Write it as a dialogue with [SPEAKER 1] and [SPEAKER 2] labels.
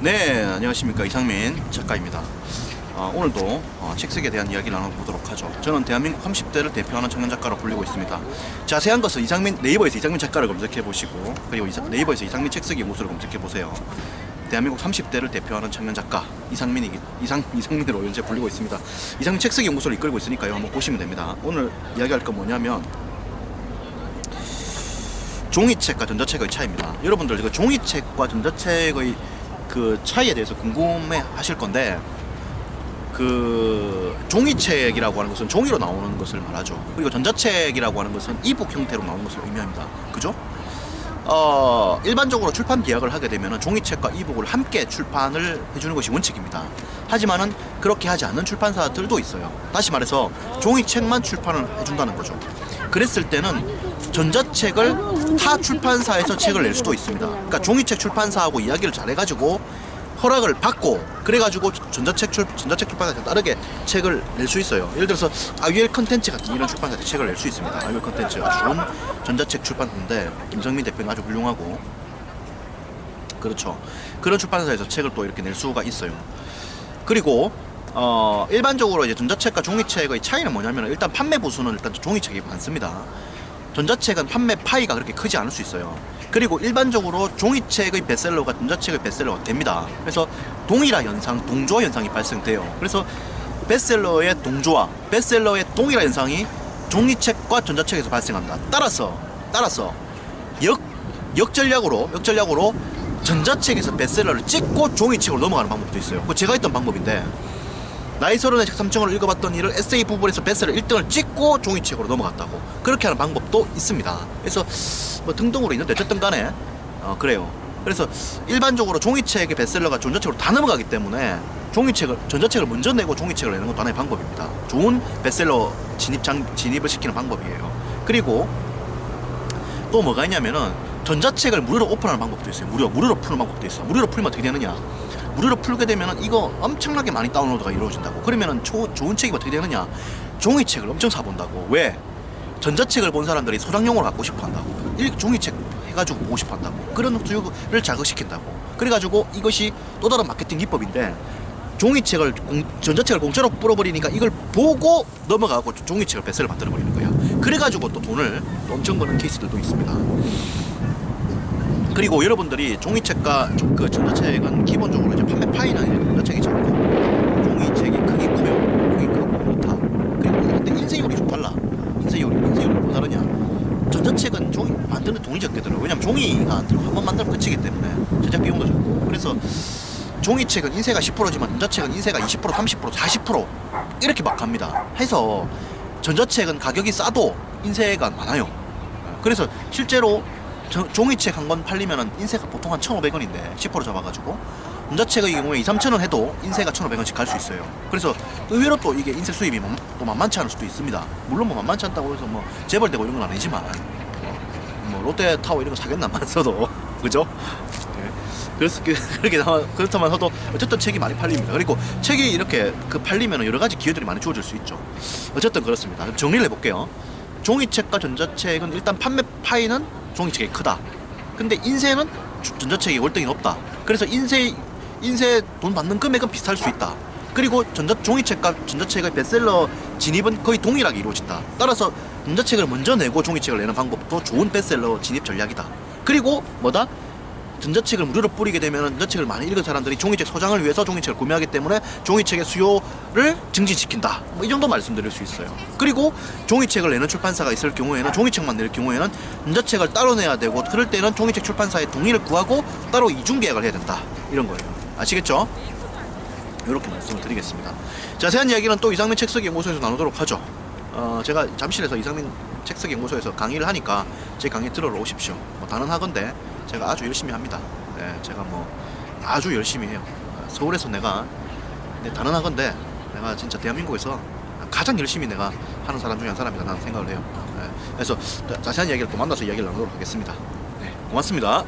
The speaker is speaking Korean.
[SPEAKER 1] 네, 안녕하십니까 이상민 작가입니다. 어, 오늘도 어, 책색에 대한 이야기를 나눠보도록 하죠. 저는 대한민국 30대를 대표하는 청년 작가로 불리고 있습니다. 자세한 것은 이상민 네이버에서 이상민 작가를 검색해 보시고 그리고 이사- 네이버에서 이상민 책쓰기 모습을 검색해 보세요. 대한민국 30대를 대표하는 청년 작가 이상민이 이상 이상민으로 현재 불리고 있습니다. 이상민 책쓰기 연구소를 이끌고 있으니까요. 한번 보시면 됩니다. 오늘 이야기할 건 뭐냐면 종이책과 전자책의 차이입니다. 여러분들 그 종이책과 전자책의 그 차이에 대해서 궁금해 하실 건데 그 종이책이라고 하는 것은 종이로 나오는 것을 말하죠. 그리고 전자책이라고 하는 것은 이북 형태로 나오는 것을 의미합니다. 그죠? 어, 일반적으로 출판 계약을 하게 되면 종이책과 이북을 함께 출판을 해주는 것이 원칙입니다. 하지만은 그렇게 하지 않는 출판사들도 있어요. 다시 말해서 종이책만 출판을 해준다는 거죠. 그랬을 때는 전자책을 타 출판사에서 책을 낼 수도 있습니다. 그러니까 종이책 출판사하고 이야기를 잘해가지고 허락을 받고 그래가지고 전자책 출 전자책 출판사에 따르게 책을 낼 수 있어요. 예를 들어서 아유엘 컨텐츠 같은 이런 출판사에 책을 낼 수 있습니다. 아유엘 컨텐츠 아주 좋은 전자책 출판사인데 김성민 대표는 아주 훌륭하고 그렇죠. 그런 출판사에서 책을 또 이렇게 낼 수가 있어요. 그리고 어, 일반적으로 이제 전자책과 종이책의 차이는 뭐냐면 일단 판매 부수는 일단 종이책이 많습니다. 전자책은 판매 파이가 그렇게 크지 않을 수 있어요. 그리고 일반적으로 종이책의 베스트셀러가 전자책의 베스트셀러가 됩니다. 그래서 동일화 현상, 동조화 현상이 발생돼요. 그래서 베스트셀러의 동조화, 베스트셀러의 동일화 현상이 종이책과 전자책에서 발생한다. 따라서 따라서 역 역전략으로 역전략으로 전자책에서 베스트셀러를 찍고 종이책으로 넘어가는 방법도 있어요. 그 제가 했던 방법인데 나이 책 3층을 읽어봤던 이를 에세이 부분에서 베스트셀러 1등을 찍고 종이책으로 넘어갔다고 그렇게 하는 방법도 있습니다. 그래서 뭐 등등으로 있는데 어쨌든 간에 어, 그래요. 그래서 일반적으로 종이책의 베스트셀러가 전자책으로 다 넘어가기 때문에 종이책을 전자책을 먼저 내고 종이책을 내는 것도 하나의 방법입니다. 좋은 베스트셀러 진입 장 진입을 시키는 방법이에요. 그리고 또 뭐가 있냐면은 전자책을 무료로 오픈하는 방법도 있어요. 무료 무료로 푸는 방법도 있어. 무료로 풀면 어떻게 되느냐? 무료로 풀게 되면은 이거 엄청나게 많이 다운로드가 이루어진다고. 그러면은 초, 좋은 책이 어떻게 되느냐? 종이책을 엄청 사본다고. 왜? 전자책을 본 사람들이 소장용으로 갖고 싶어 한다고. 일 종이책 해가지고 보고 싶어 한다고. 그런 수요를 자극시킨다고. 그래가지고 이것이 또 다른 마케팅 기법인데 종이책을 공- 전자책을 공짜로 뿌려버리니까 이걸 보고 넘어가고 종이책을 베스를 만들어 버리는 거야. 그래가지고 또 돈을 또 엄청 버는 케이스들도 있습니다. 그리고 여러분들이 종이책과 조- 그 전자책은 기본적으로 이제 판매 이제 전자책이 작고 종이책이 크기 크요. 크기 크고 그렇다. 그리고 근데 인쇄율이 좀 달라. 인쇄율, 인쇄율이 뭐 다르냐? 전자책은 종이 만드는 돈이 적게 들어. 왜냐면 종이가 안 들어. 한번 만들면 끝이기 때문에 제작 비용도 적고. 그래서 종이책은 인쇄가 10%지만 전자책은 인쇄가 20%, 30%, 40% 이렇게 막 갑니다. 해서 전자책은 가격이 싸도 인쇄가 많아요. 그래서 실제로 저- 종이책 한 권 팔리면은 인쇄가 보통 한 1,500원인데 10% 잡아가지고 전자책의 경우에 2, 3,000원 해도 인쇄가 1,500원씩 갈 수 있어요. 그래서 의외로 또 이게 인쇄 수입이 만- 또 만만치 않을 수도 있습니다. 물론 뭐 만만치 않다고 해서 뭐 재벌되고 이런 건 아니지만 뭐, 뭐 롯데타워 이런 거 사겠나 만 써도 그죠? 예. 그- 그렇게 나와 그렇다만 해도 어쨌든 책이 많이 팔립니다. 그리고 책이 이렇게 그 팔리면 여러 가지 기회들이 많이 주어질 수 있죠. 어쨌든 그렇습니다. 정리를 해볼게요. 종이책과 전자책은 일단 판매 파이는 종이책이 크다. 근데 인쇄는 주- 전자책이 월등히 높다. 그래서 인쇄 인쇄 돈 받는 금액은 비슷할 수 있다. 그리고 전자 종이책과 전자책의 베스트셀러 진입은 거의 동일하게 이루어진다. 따라서 전자책을 먼저 내고 종이책을 내는 방법도 좋은 베스트셀러 진입 전략이다. 그리고 뭐다? 전자책을 무료로 뿌리게 되면 전자책을 많이 읽은 사람들이 종이책 소장을 위해서 종이책을 구매하기 때문에 종이책의 수요를 증진시킨다. 뭐 이 정도 말씀드릴 수 있어요. 그리고 종이책을 내는 출판사가 있을 경우에는 종이책만 낼 경우에는 전자책을 따로 내야 되고 그럴 때는 종이책 출판사의 동의를 구하고 따로 이중 계약을 해야 된다. 이런 거예요. 아시겠죠? 이렇게 말씀을 드리겠습니다. 자세한 이야기는 또 이상민 책쓰기 연구소에서 나누도록 하죠. 어, 제가 잠실에서 이상민 책쓰기 연구소에서 강의를 하니까 제 강의 들으러 오십시오. 뭐 단언하건데 제가 아주 열심히 합니다. 네, 제가 뭐 아주 열심히 해요. 어, 서울에서 내가 네, 단언하건데 내가 진짜 대한민국에서 가장 열심히 내가 하는 사람 중에 한 사람이다 나는 생각을 해요. 네, 그래서 자- 자세한 이야기를 또 만나서 이야기를 나누도록 하겠습니다. 네, 고맙습니다.